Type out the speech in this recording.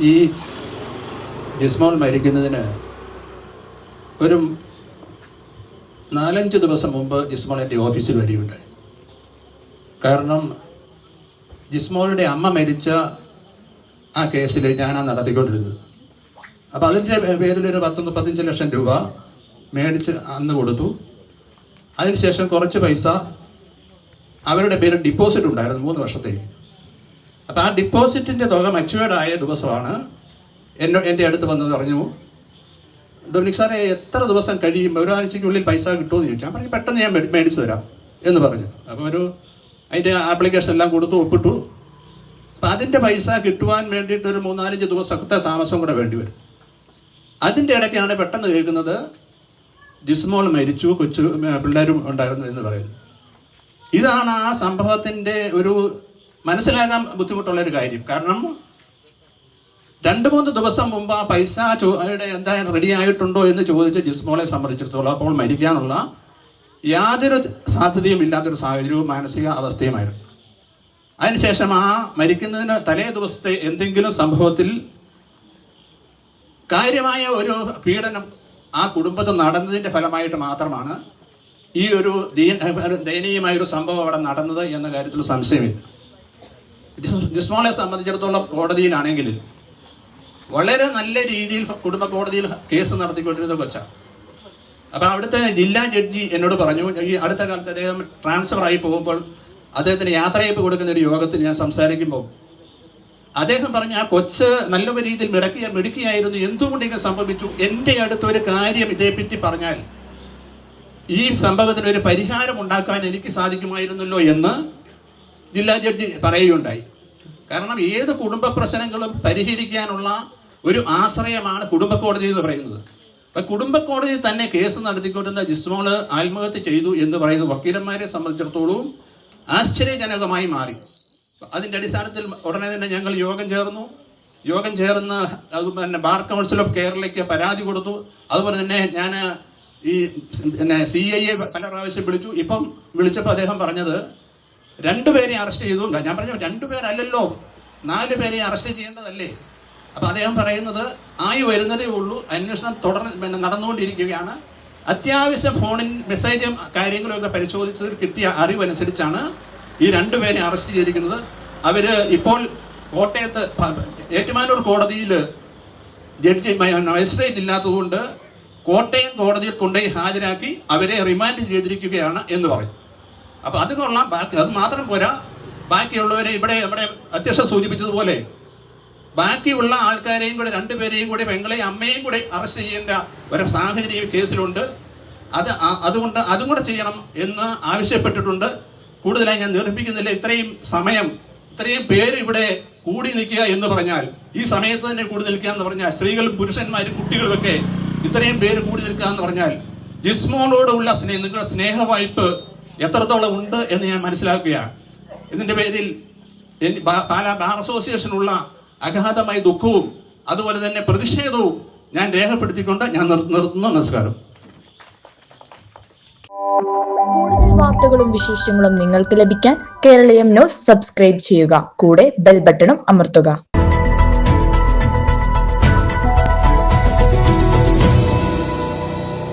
ഈ ജിസ്മോൾ മരിക്കുന്നതിന് ഒരു നാലഞ്ച് ദിവസം മുമ്പ് ജിസ്മോൾ എന്റെ ഓഫീസിൽ വരികയുണ്ടായി. കാരണം ജിസ്മോളുടെ അമ്മ മരിച്ച ആ കേസിൽ ഞാനാണ് നടത്തിക്കൊണ്ടിരുന്നത്. അപ്പോൾ അതിന്റെ ഒരു പത്ത് മുപ്പത്തഞ്ച് ലക്ഷം രൂപ മേടിച്ച് അന്ന് കൊടുത്തു. അതിനുശേഷം കുറച്ച് പൈസ അവരുടെ പേരിൽ ഡിപ്പോസിറ്റ് ഉണ്ടായിരുന്നു മൂന്ന് വർഷത്തേക്ക്. അപ്പോൾ ആ ഡിപ്പോസിറ്റിന്റെ തുക മച്ചുവേർഡ് ആയ ദിവസമാണ്. എന്നോ എന്റെ അടുത്ത് വന്നത് പറഞ്ഞു ഡൊമിനിക് സാറേ എത്ര ദിവസം കഴിയുമ്പോൾ ഒരാഴ്ചയ്ക്കുള്ളിൽ പൈസ കിട്ടുമെന്ന് ചോദിച്ചാൽ പറഞ്ഞു പെട്ടെന്ന് ഞാൻ മേടി- മേടിച്ചു തരാം എന്ന് പറഞ്ഞു. അപ്പോൾ ഒരു അതിന്റെ ആപ്ലിക്കേഷൻ എല്ലാം കൊടുത്തു ഒപ്പിട്ടു. അപ്പം അതിന്റെ പൈസ കിട്ടുവാൻ വേണ്ടിയിട്ട് ഒരു മൂന്നാലഞ്ച് ദിവസത്തെ താമസം കൂടെ വേണ്ടി വരും. അതിന്റെ ഇടയ്ക്കാണ് പെട്ടെന്ന് കേൾക്കുന്നത് ജിസ്മോൾ മരിച്ചു കൊച്ചു പിള്ളേരും ഉണ്ടായിരുന്നു എന്ന് പറയുന്നു. ഇതാണ് ആ സംഭവത്തിന്റെ ഒരു മനസ്സിലാക്കാൻ ബുദ്ധിമുട്ടുള്ള ഒരു കാര്യം. കാരണം രണ്ട് മൂന്ന് ദിവസം മുമ്പ് ആ പൈസ ചോ- യുടെ എന്താ റെഡി ആയിട്ടുണ്ടോ എന്ന് ചോദിച്ച് ജിസ്മോളെ സംബന്ധിച്ചിടത്തോളം അപ്പോൾ മരിക്കാനുള്ള യാതൊരു സാധ്യതയും ഇല്ലാത്തൊരു സാഹചര്യവും മാനസിക അവസ്ഥയുമായിരുന്നു. അതിനുശേഷം ആ മരിക്കുന്നതിന് തലേ ദിവസത്തെ എന്തെങ്കിലും സംഭവത്തിൽ കാര്യമായ ഒരു പീഡനം ആ കുടുംബത്തിൽ നടന്നതിന്റെ ഫലമായിട്ട് മാത്രമാണ് ഈ ഒരു ദീ- ഒരു ദയനീയമായ ഒരു സംഭവം അവിടെ നടന്നത് എന്ന കാര്യത്തിൽ സംശയമില്ല. ജിസ്മോളെ സംബന്ധിച്ചിടത്തോളം കോടതിയിലാണെങ്കിൽ വളരെ നല്ല രീതിയിൽ കുടുംബ കോടതിയിൽ കേസ് നടത്തിക്കൊണ്ടിരുന്ന കൊച്ചാണ്. അപ്പോൾ അവിടുത്തെ ജില്ലാ ജഡ്ജി എന്നോട് പറഞ്ഞു ഈ അടുത്ത കാലത്ത് അദ്ദേഹം ട്രാൻസ്ഫർ ആയി പോകുമ്പോൾ അദ്ദേഹത്തിന് യാത്രയപ്പ് കൊടുക്കുന്ന ഒരു യോഗത്തിൽ ഞാൻ സംസാരിക്കുമ്പോൾ അദ്ദേഹം പറഞ്ഞു ആ കൊച്ച് നല്ല രീതിയിൽ മിടക്കിയ മിടുക്കിയായിരുന്നു. എന്തുകൊണ്ട് ഇങ്ങനെ സംഭവിച്ചു? എന്റെ അടുത്ത് ഒരു കാര്യം ഇതേപ്പറ്റി പറഞ്ഞാൽ ഈ സംഭവത്തിന് ഒരു പരിഹാരം ഉണ്ടാക്കാൻ എനിക്ക് സാധിക്കുമായിരുന്നല്ലോ എന്ന് ജില്ലാ ജഡ്ജി പറയുകയുണ്ടായി. കാരണം ഏത് കുടുംബ പ്രശ്നങ്ങളും പരിഹരിക്കാനുള്ള ഒരു ആശ്രയമാണ് കുടുംബ കോടതി എന്ന് പറയുന്നത്. അപ്പൊ കുടുംബ കോടതി തന്നെ കേസ് നടത്തിക്കൊണ്ടിരുന്ന ജിസ്മോൾ ആത്മഹത്യ ചെയ്തു എന്ന് പറയുന്ന വക്കീലന്മാരെ സംബന്ധിച്ചിടത്തോളം ആശ്ചര്യജനകമായി മാറി. അതിന്റെ അടിസ്ഥാനത്തിൽ ഉടനെ തന്നെ ഞങ്ങൾ യോഗം ചേർന്നു. യോഗം ചേർന്ന് അത് പിന്നെ ബാർ കൗൺസിൽ ഓഫ് കേരളയ്ക്ക് പരാതി കൊടുത്തു. അതുപോലെ തന്നെ ഞാൻ ഈ പിന്നെ സി ഐ എ പല പ്രാവശ്യം വിളിച്ചു. ഇപ്പം വിളിച്ചപ്പോൾ അദ്ദേഹം പറഞ്ഞത് രണ്ടുപേരെ അറസ്റ്റ് ചെയ്തുകൊണ്ട്. ഞാൻ പറഞ്ഞു രണ്ടുപേരല്ലല്ലോ. നാല് പേരെ അറസ്റ്റ് ചെയ്യേണ്ടതല്ലേ. അപ്പോൾ അദ്ദേഹം പറയുന്നത് ആയി വരുന്നതേ ഉള്ളൂ. അന്വേഷണം തുടർ പിന്നെ നടന്നുകൊണ്ടിരിക്കുകയാണ്. അത്യാവശ്യ ഫോണിൻ മെസ്സേജും കാര്യങ്ങളൊക്കെ പരിശോധിച്ചതിൽ കിട്ടിയ അറിവനുസരിച്ചാണ് ഈ രണ്ടുപേരെ അറസ്റ്റ് ചെയ്തിരിക്കുന്നത്. അവർ ഇപ്പോൾ കോട്ടയത്ത് ഏറ്റുമാനൂർ കോടതിയിൽ ജഡ്ജി മജിസ്ട്രേറ്റ് ഇല്ലാത്തതുകൊണ്ട് കോട്ടയം കോടതിയിൽ കൊണ്ടുപോയി ഹാജരാക്കി അവരെ റിമാൻഡ് ചെയ്തിരിക്കുകയാണ് എന്ന് പറയും. അപ്പൊ അത് കൊള്ളാം. ബാക്കി അത് മാത്രം പോരാ. ബാക്കിയുള്ളവരെ ഇവിടെ നമ്മുടെ അധ്യക്ഷൻ സൂചിപ്പിച്ചതുപോലെ ബാക്കിയുള്ള ആൾക്കാരെയും കൂടെ രണ്ടുപേരെയും കൂടെ പെങ്ങളെയും അമ്മയും കൂടെ അറസ്റ്റ് ചെയ്യേണ്ട ഒരു സാഹചര്യം കേസിലുണ്ട്. അത് അതുകൊണ്ട് അതും കൂടെ ചെയ്യണം എന്ന് ആവശ്യപ്പെട്ടിട്ടുണ്ട്. കൂടുതലായി ഞാൻ നിർമ്മിക്കുന്നില്ല. ഇത്രയും സമയം ഇത്രയും പേര് ഇവിടെ കൂടി നിൽക്കുക എന്ന് പറഞ്ഞാൽ ഈ സമയത്ത് തന്നെ കൂടി നിൽക്കുക എന്ന് പറഞ്ഞാൽ സ്ത്രീകളും പുരുഷന്മാരും കുട്ടികളുമൊക്കെ ഇത്രയും പേര് കൂടി നിൽക്കുക എന്ന് പറഞ്ഞാൽ ജിസ്മോളോടുള്ള സ്നേഹ നിങ്ങളുടെ സ്നേഹവായ്പ് എത്രത്തോളം ഉണ്ട് എന്ന് ഞാൻ മനസ്സിലാക്കുകയാണ്. ഇതിന്റെ പേരിൽ പാലാ ബാർ അസോസിയേഷനുള്ള അഗാധമായ ദുഃഖവും അതുപോലെ തന്നെ പ്രതിഷേധവും ഞാൻ രേഖപ്പെടുത്തിക്കൊണ്ട് ഞാൻ നിർ- നിർത്തുന്നു. നമസ്കാരം. കൂടുതൽ വാർത്തകളും വിശേഷങ്ങളും നിങ്ങൾക്ക് ലഭിക്കാൻ കേരളീയം ന്യൂസ് സബ്സ്ക്രൈബ് ചെയ്യുക. കൂടെ ബെൽ ബട്ടണും അമർത്തുക.